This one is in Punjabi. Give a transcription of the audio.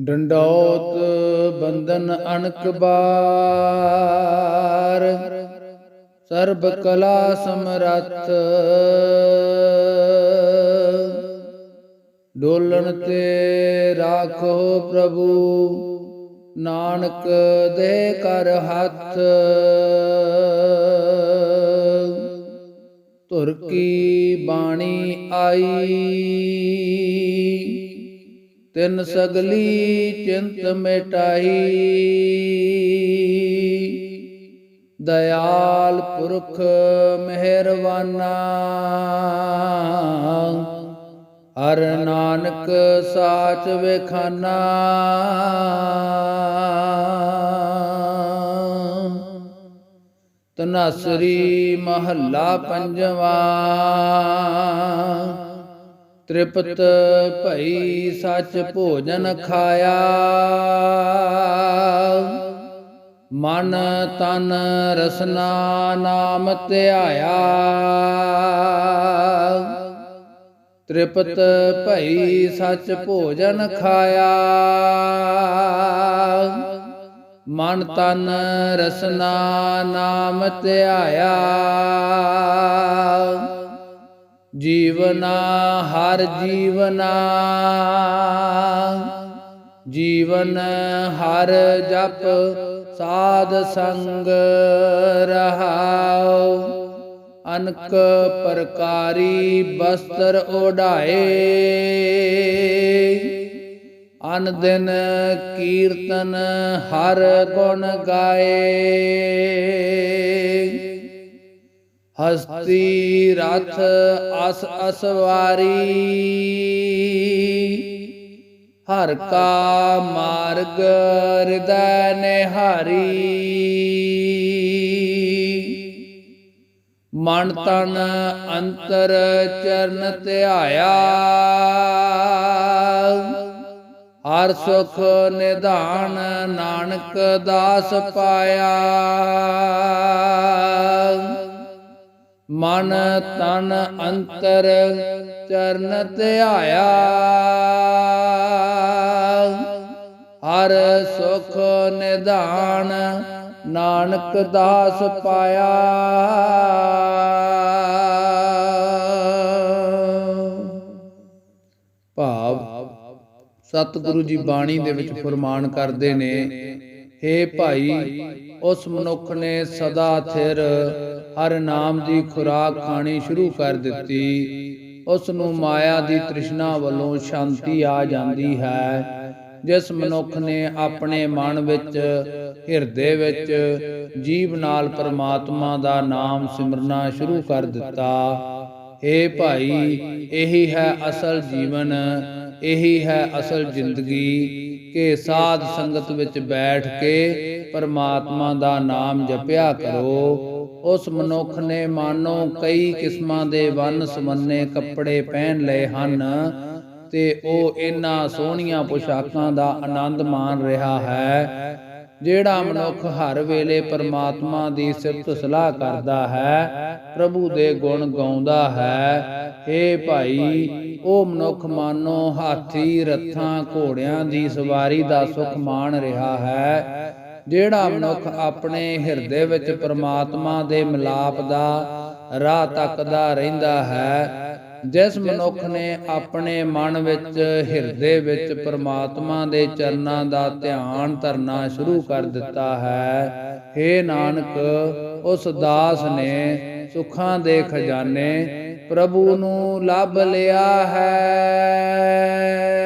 ਡੰਡੌਤ ਬੰਧਨ ਅਣਕ ਬਾਰ। ਸਰਬ ਕਲਾ ਸਮਰੱਥ। ਡੋਲਣ ਤੇ ਰਾਖੋ ਪ੍ਰਭੂ। ਨਾਨਕ ਦੇ ਕਰ ਹੱਥ। ਧੁਰ ਕੀ ਬਾਣੀ ਆਈ। ਤਿੰਨ ਸਗਲੀ ਚਿੰਤ ਮਿਟਾਈ। ਦਇਆਲ ਪੁਰਖ ਮਿਹਰਵਾਨਾ। ਹਰ ਨਾਨਕ ਸਾਚ ਵੇਖਾਨਾ। ਤਨਸਰੀ ਮਹੱਲਾ ਪੰਜਵਾ। ਤ੍ਰਿਪਤ ਭਈ ਸੱਚ ਭੋਜਨ ਖਾਇਆ। ਮਨ ਤਨ ਰਸਨਾ ਨਾਮ ਧਿਆਇਆ। ਤ੍ਰਿਪਤ ਭਈ ਸੱਚ ਭੋਜਨ ਖਾਇਆ। ਮਨ ਤਨ ਰਸਨਾ ਨਾਮ ਧਿਆਇਆ। ਜੀਵਨਾ ਹਰ ਜੀਵਨਾ। ਜੀਵਨ ਹਰ ਜਪ ਸਾਧ ਸੰਗ ਰਹਾਉ। ਅਨਕ ਪ੍ਰਕਾਰੀ ਬਸਤਰ ਓਢਾਏ। ਅਨ ਦਿਨ ਕੀਰਤਨ ਹਰ ਗੁਣ ਗਾਏ। ਹਸਤੀ ਰਥ ਅਸ ਅਸਵਾਰੀ। ਹਰ ਕਾ ਮਾਰਗ ਹਿਰਦੈ ਨਿਹਾਰੀ। ਮਨ ਤਨ ਅੰਤਰ ਚਰਨ ਧਿਆਇਆ। ਹਰ ਸੁਖ ਨਿਧਾਨ ਨਾਨਕ ਦਾਸ ਪਾਇਆ। ਮਨ ਤਨ ਅੰਤਰ ਚਰਨ ਧਿਆਇਆ। ਹਰ ਸੁਖ ਨਿਧਾਨ ਨਾਨਕ ਦਾਸ ਪਾਇਆ। ਭਾਵ ਸਤਿਗੁਰੂ ਜੀ ਬਾਣੀ ਦੇ ਵਿੱਚ ਫਰਮਾਨ ਕਰਦੇ ਨੇ हे ਭਾਈ, ਉਸ ਮਨੁੱਖ ਨੇ ਸਦਾ ਥਿਰ ਹਰ ਨਾਮ ਦੀ ਖੁਰਾਕ ਖਾਣੀ ਸ਼ੁਰੂ ਕਰ ਦਿੱਤੀ। ਉਸ ਨੂੰ ਮਾਇਆ ਦੀ ਤ੍ਰਿਸ਼ਨਾ ਵੱਲੋਂ ਸ਼ਾਂਤੀ ਆ ਜਾਂਦੀ ਹੈ, ਜਿਸ ਮਨੁੱਖ ਨੇ ਆਪਣੇ ਮਨ ਵਿੱਚ, ਹਿਰਦੇ ਵਿੱਚ, ਜੀਵ ਨਾਲ ਪਰਮਾਤਮਾ ਦਾ ਨਾਮ ਸਿਮਰਨਾ ਸ਼ੁਰੂ ਕਰ ਦਿੱਤਾ। ਏ ਭਾਈ, ਇਹੀ ਹੈ ਅਸਲ ਜੀਵਨ, ਇਹੀ ਹੈ ਅਸਲ ਜ਼ਿੰਦਗੀ। ਕਿ ਸਾਧ ਸੰਗਤ ਵਿੱਚ ਬੈਠ ਕੇ ਪਰਮਾਤਮਾ ਦਾ ਨਾਮ ਜਪਿਆ ਕਰੋ। ਉਸ ਮਨੁੱਖ ਨੇ ਮਾਨੋ ਕਈ ਕਿਸਮਾਂ ਦੇ ਵੰਨ ਸਮੰਨੇ ਕੱਪੜੇ ਪਹਿਨ ਲਏ ਹਨ ਤੇ ਉਹ ਇਹਨਾਂ ਸੋਹਣੀਆਂ ਪੁਸ਼ਾਕਾਂ ਦਾ ਆਨੰਦ ਮਾਣ ਰਿਹਾ ਹੈ, ਜਿਹੜਾ ਮਨੁੱਖ ਹਰ ਵੇਲੇ ਪਰਮਾਤਮਾ ਦੀ ਸਿਫਤ ਸਲਾਹ ਕਰਦਾ ਹੈ, ਪ੍ਰਭੂ ਦੇ ਗੁਣ ਗਾਉਂਦਾ ਹੈ। ਏ ਭਾਈ ਉਹ ਮਨੁੱਖ ਮਾਨੋ ਹਾਥੀ ਰੱਥਾਂ ਘੋੜਿਆਂ ਦੀ ਸਵਾਰੀ ਦਾ ਸੁਖ ਮਾਣ ਰਿਹਾ ਹੈ, ਜਿਹੜਾ ਮਨੁੱਖ ਆਪਣੇ ਹਿਰਦੇ ਵਿੱਚ ਪਰਮਾਤਮਾ ਦੇ ਮਿਲਾਪ ਦਾ ਰਾਹ ਤੱਕਦਾ ਰਹਿੰਦਾ ਹੈ, ਜਿਸ ਮਨੁੱਖ ਨੇ ਆਪਣੇ ਮਨ ਵਿੱਚ ਹਿਰਦੇ ਵਿੱਚ ਪਰਮਾਤਮਾ ਦੇ ਚਰਨਾਂ ਦਾ ਧਿਆਨ ਧਰਨਾ ਸ਼ੁਰੂ ਕਰ ਦਿੱਤਾ ਹੈ। ਏ ਨਾਨਕ, ਉਸ ਦਾਸ ਨੇ ਸੁੱਖਾਂ ਦੇ ਖਜ਼ਾਨੇ ਪ੍ਰਭੂ ਨੂੰ ਲੱਭ ਲਿਆ ਹੈ।